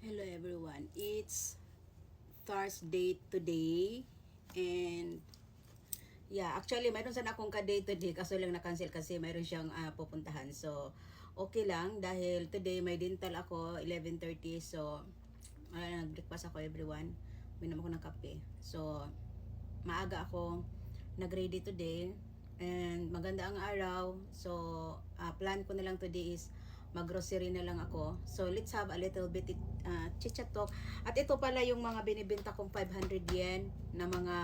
Hello everyone. It's Thursday today and yeah, actually mayroon sana akong ka-day today kaso lang na-cancel kasi mayroon siyang ah, pupuntahan. So okay lang dahil today may dental ako 11:30 so na nag-breakfast ako everyone. Minom ako ng kape. So maaga ako nag-ready today and maganda ang araw. So ah, plan ko na lang today is mag-grocery na lang ako. So, let's have a little bit uh, chit-chat talk. At ito pala yung mga binibenta kong 500 yen na mga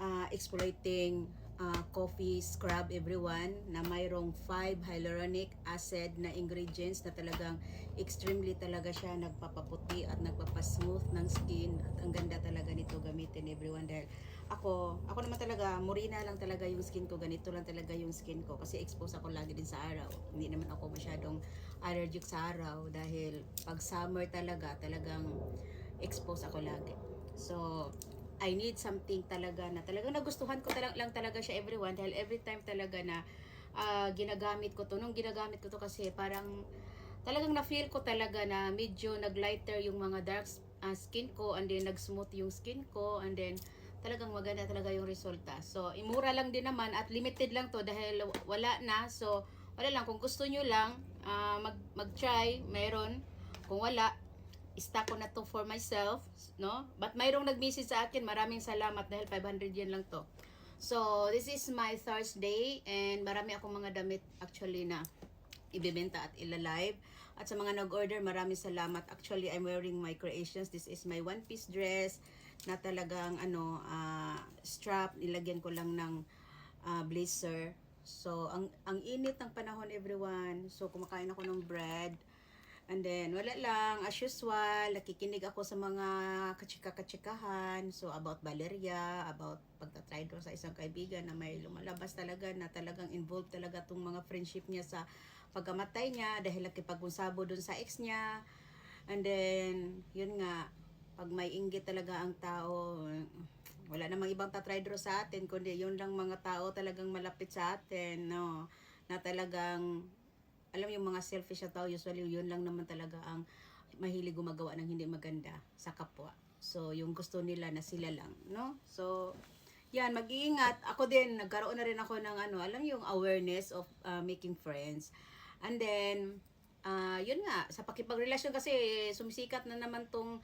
uh, exploiting uh, coffee scrub everyone na mayroong 5 hyaluronic acid na ingredients na talagang extremely talaga siya nagpapaputi at nagpapasmooth ng skin at ang ganda talaga nito gamitin everyone dahil ako ako naman talaga morena lang talaga yung skin ko ganito lang talaga yung skin ko. Kasi exposed ako lagi din sa araw. Hindi naman ako masyadong allergic sa araw dahil pag summer talaga talagang exposed ako lagi. So I need something talaga na talagang nagustuhan ko talang, lang talaga siya everyone dahil every time talaga na ah, ginagamit ko to nung ginagamit ko to kasi parang talagang na-feel ko talaga na medyo nag-lighter yung mga dark ah, skin ko and then nag-smooth yung skin ko and then talagang maganda talaga yung resulta. So, imura lang din naman at limited lang to dahil wala na. So, wala lang. Kung gusto nyo lang, ah, mag, mag-try, meron. Kung wala, stock ko na to for myself, no? But mayroong nag-message sa akin, maraming salamat dahil 500 yen lang to. So, this is my Thursday and marami akong mga damit actually na ibebenta at ila-live. At sa mga nag-order, maraming salamat. Actually, I'm wearing my creations. This is my one-piece dress na talagang ano, ah, strap. Nilagyan ko lang ng ah, blazer. So, ang, ang init ng panahon, everyone. So, kumakain ako ng bread. And then, wala lang, as usual, nakikinig ako sa mga kachika-kachikahan. So, about Valeria, about pagtatry doon sa isang kaibigan na may lumalabas talaga na talagang involved talaga tong mga friendship niya sa pagkamatay niya dahil nakipag-usabo doon sa ex niya. And then, yun nga, pag may inggit talaga ang tao, wala namang ibang tatry draw sa atin, kundi yun lang mga tao talagang malapit sa atin, no, na talagang alam yung mga selfish na tao, usually yun lang naman talaga ang mahilig gumagawa ng hindi maganda sa kapwa. So, yung gusto nila na sila lang, no? So, yan, mag-iingat. Ako din, nagkaroon na rin ako ng ano, alam yung awareness of uh, making friends. And then, ah yun nga, sa pakipagrelasyon kasi sumisikat na naman tong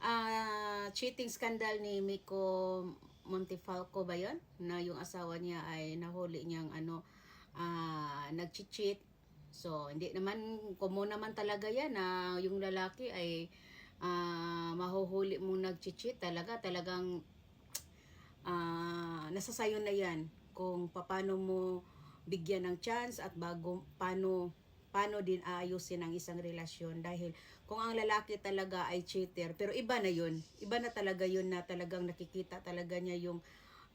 ah, cheating scandal ni Miko Montefalco ba yun? Na yung asawa niya ay nahuli niyang ano, ah nag-cheat. So, hindi naman, common naman talaga yan na yung lalaki ay ah mahuhuli mong nag-cheat talaga. Talagang ah nasa sayo na yan kung paano mo bigyan ng chance at bago paano paano din aayusin ang isang relasyon dahil kung ang lalaki talaga ay cheater pero iba na yun iba na talaga yun na talagang nakikita talaga niya yung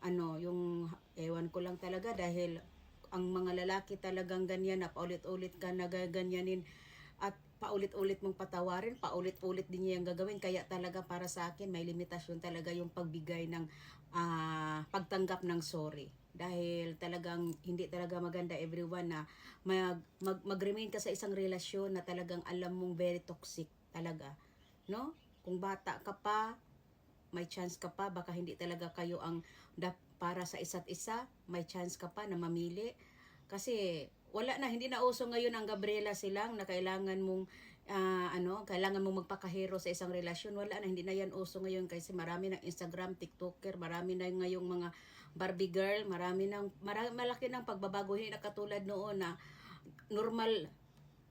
ano yung ewan ko lang talaga dahil ang mga lalaki talagang ganyan na paulit-ulit ka nagaganyanin at paulit-ulit mong patawarin, paulit-ulit din niya yung gagawin. Kaya talaga para sa akin, may limitasyon talaga yung pagbigay ng ah, pagtanggap ng sorry. Dahil talagang hindi talaga maganda everyone na mag, mag, mag-remain ka sa isang relasyon na talagang alam mong very toxic talaga. No? Kung bata ka pa, may chance ka pa, baka hindi talaga kayo ang da- para sa isa't isa, may chance ka pa na mamili. Kasi wala na, hindi na uso ngayon ang Gabriela silang na kailangan mong ah, ano, kailangan mong magpakahero sa isang relasyon. Wala na, hindi na yan uso ngayon kasi marami ng Instagram, TikToker, marami na ngayong mga Barbie girl, marami ng marami, malaki ng pagbabago hindi na katulad noon na normal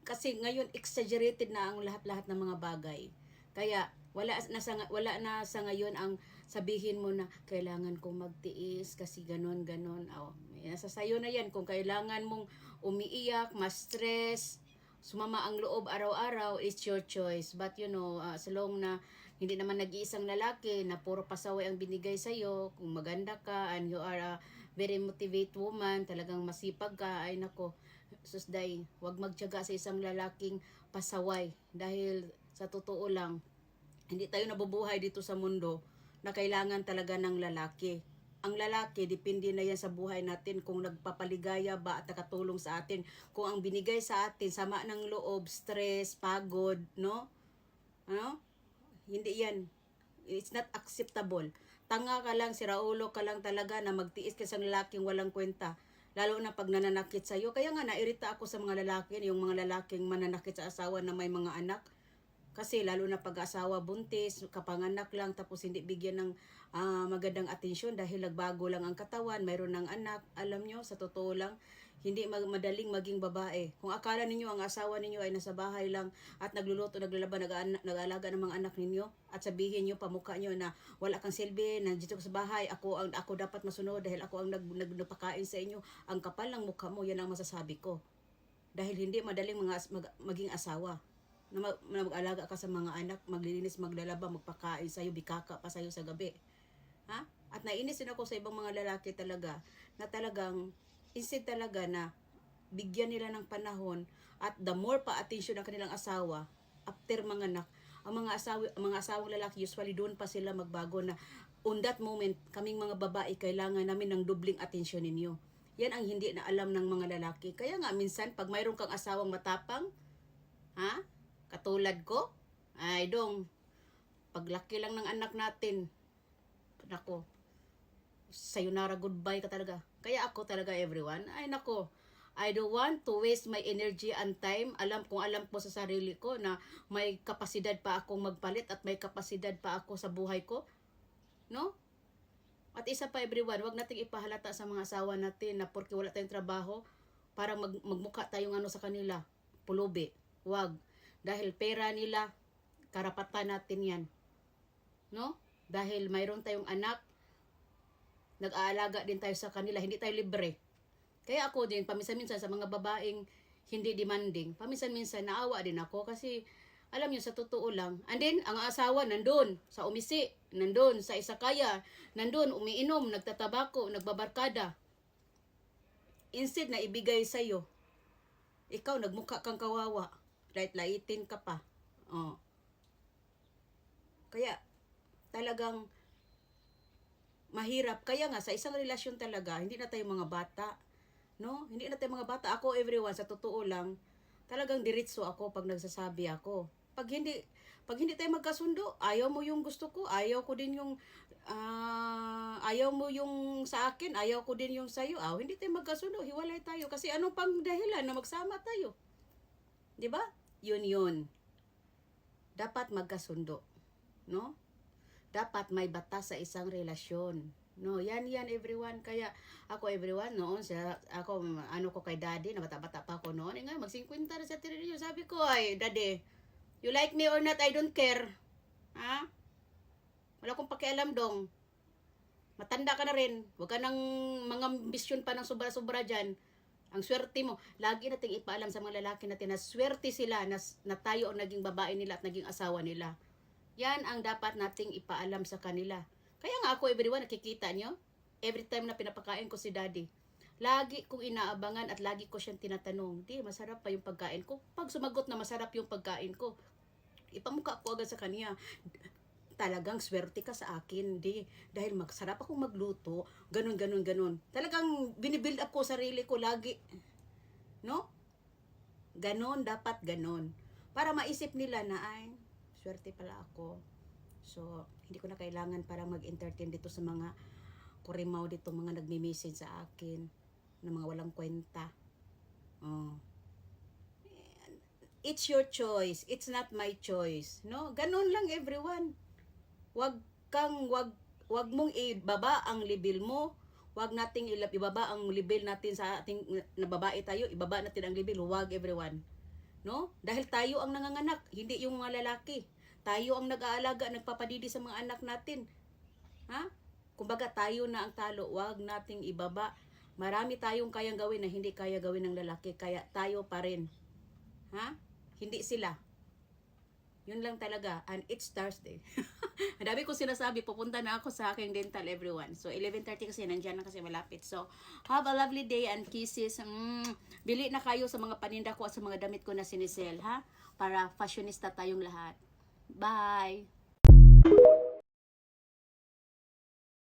kasi ngayon exaggerated na ang lahat-lahat ng mga bagay. Kaya wala na sa wala na sa ngayon ang sabihin mo na kailangan kong magtiis kasi ganon ganon. Oh, nasa sayo na 'yan kung kailangan mong umiiyak, ma-stress, sumama ang loob araw-araw, it's your choice. But you know, uh, so long na hindi naman nag-iisang lalaki na puro pasaway ang binigay sa iyo, kung maganda ka and you are a very motivate woman, talagang masipag ka, ay nako, susday, wag magtiyaga sa isang lalaking pasaway dahil sa totoo lang, hindi tayo nabubuhay dito sa mundo na kailangan talaga ng lalaki. Ang lalaki, depende na yan sa buhay natin kung nagpapaligaya ba at nakatulong sa atin. Kung ang binigay sa atin, sama ng loob, stress, pagod, no? Ano? Hindi yan. It's not acceptable. Tanga ka lang, siraulo ka lang talaga na magtiis ka sa lalaking walang kwenta. Lalo na pag nananakit sa'yo. Kaya nga, nairita ako sa mga lalaki, yung mga lalaking mananakit sa asawa na may mga anak. Kasi lalo na pag-asawa buntis, kapanganak lang, tapos hindi bigyan ng ah, magandang atensyon dahil nagbago lang ang katawan, mayroon ng anak. Alam nyo, sa totoo lang, hindi mag- madaling maging babae. Kung akala ninyo ang asawa ninyo ay nasa bahay lang at nagluluto, naglalaba, nag nag-aalaga ng mga anak ninyo at sabihin nyo, pamukha nyo na wala kang silbi, nandito sa bahay, ako ang ako dapat masunod dahil ako ang nag, nag, nagpakain sa inyo. Ang kapal ng mukha mo, yan ang masasabi ko. Dahil hindi madaling mga, mag- maging asawa na, mag, na mag-alaga ka sa mga anak, maglilinis, maglalaba, magpakain sa'yo, bikaka pa sa'yo sa gabi. Ha? At nainis din ako sa ibang mga lalaki talaga na talagang instead talaga na bigyan nila ng panahon at the more pa attention ng kanilang asawa after mga anak, ang mga asawa, ang mga asawang lalaki usually doon pa sila magbago na on that moment, kaming mga babae kailangan namin ng dubling atensyon ninyo. Yan ang hindi na alam ng mga lalaki. Kaya nga minsan pag mayroon kang asawang matapang, ha? Katulad ko, ay dong, paglaki lang ng anak natin, nako, sayonara goodbye ka talaga. Kaya ako talaga everyone, ay nako, I don't want to waste my energy and time. Alam kung alam ko sa sarili ko na may kapasidad pa akong magpalit at may kapasidad pa ako sa buhay ko. No? At isa pa everyone, wag nating ipahalata sa mga asawa natin na porque wala tayong trabaho, para mag, magmukha tayong ano sa kanila, pulubi. Wag. Dahil pera nila, karapatan natin yan. No? Dahil mayroon tayong anak, nag-aalaga din tayo sa kanila, hindi tayo libre. Kaya ako din, paminsan-minsan sa mga babaeng hindi demanding, paminsan-minsan naawa din ako kasi alam niyo sa totoo lang. And then, ang asawa nandun sa umisi, nandun sa isakaya, nandun umiinom, nagtatabako, nagbabarkada. Instead na ibigay sa'yo, ikaw nagmukha kang kawawa. Light laitin ka pa. Oh. Kaya, talagang mahirap. Kaya nga, sa isang relasyon talaga, hindi na tayo mga bata. No? Hindi na tayo mga bata. Ako, everyone, sa totoo lang, talagang diretso ako pag nagsasabi ako. Pag hindi, pag hindi tayo magkasundo, ayaw mo yung gusto ko, ayaw ko din yung, ah, ayaw mo yung sa akin, ayaw ko din yung sa'yo. Ah, hindi tayo magkasundo, hiwalay tayo. Kasi anong pang dahilan na magsama tayo? 'Di ba? Yun yun. Dapat magkasundo. No? Dapat may batas sa isang relasyon. No, yan yan everyone. Kaya ako everyone noon sa ako ano ko kay daddy na bata-bata pa ako noon. Eh, nga mag 50 na sa tirilyo. Sabi ko ay daddy, you like me or not, I don't care. Ha? Wala akong pakialam dong. Matanda ka na rin. Huwag ka nang mga ambisyon pa ng sobra-sobra dyan. Ang swerte mo, lagi nating ipaalam sa mga lalaki natin na swerte sila na, na tayo ang naging babae nila at naging asawa nila. Yan ang dapat nating ipaalam sa kanila. Kaya nga ako, everyone, nakikita nyo, every time na pinapakain ko si daddy, lagi kong inaabangan at lagi ko siyang tinatanong, di, masarap pa yung pagkain ko. Pag sumagot na masarap yung pagkain ko, ipamukha ko agad sa kanya, talagang swerte ka sa akin, di. Dahil magsarap akong magluto, ganun, ganun, ganun. Talagang binibuild up ko sarili ko lagi. No? Ganon, dapat ganon. Para maisip nila na, ay, swerte pala ako. So, hindi ko na kailangan parang mag-entertain dito sa mga kurimaw dito, mga nagme-message sa akin na mga walang kwenta. Oh. It's your choice. It's not my choice. No? Ganun lang everyone. Wag kang wag wag mong ibaba ang level mo. Wag nating ibaba ang level natin sa ating na babae tayo, ibaba natin ang level. Wag everyone. No? Dahil tayo ang nanganganak, hindi yung mga lalaki. Tayo ang nag-aalaga, nagpapadidi sa mga anak natin. Ha? Kumbaga tayo na ang talo, wag nating ibaba. Marami tayong kayang gawin na hindi kaya gawin ng lalaki, kaya tayo pa rin. Ha? Hindi sila. Yun lang talaga. And it's Thursday. Ang dami kong sinasabi, pupunta na ako sa aking dental everyone. So, 11.30 kasi, nandyan na kasi malapit. So, have a lovely day and kisses. Mm, bili na kayo sa mga paninda ko at sa mga damit ko na sinisel, ha? Para fashionista tayong lahat. Bye!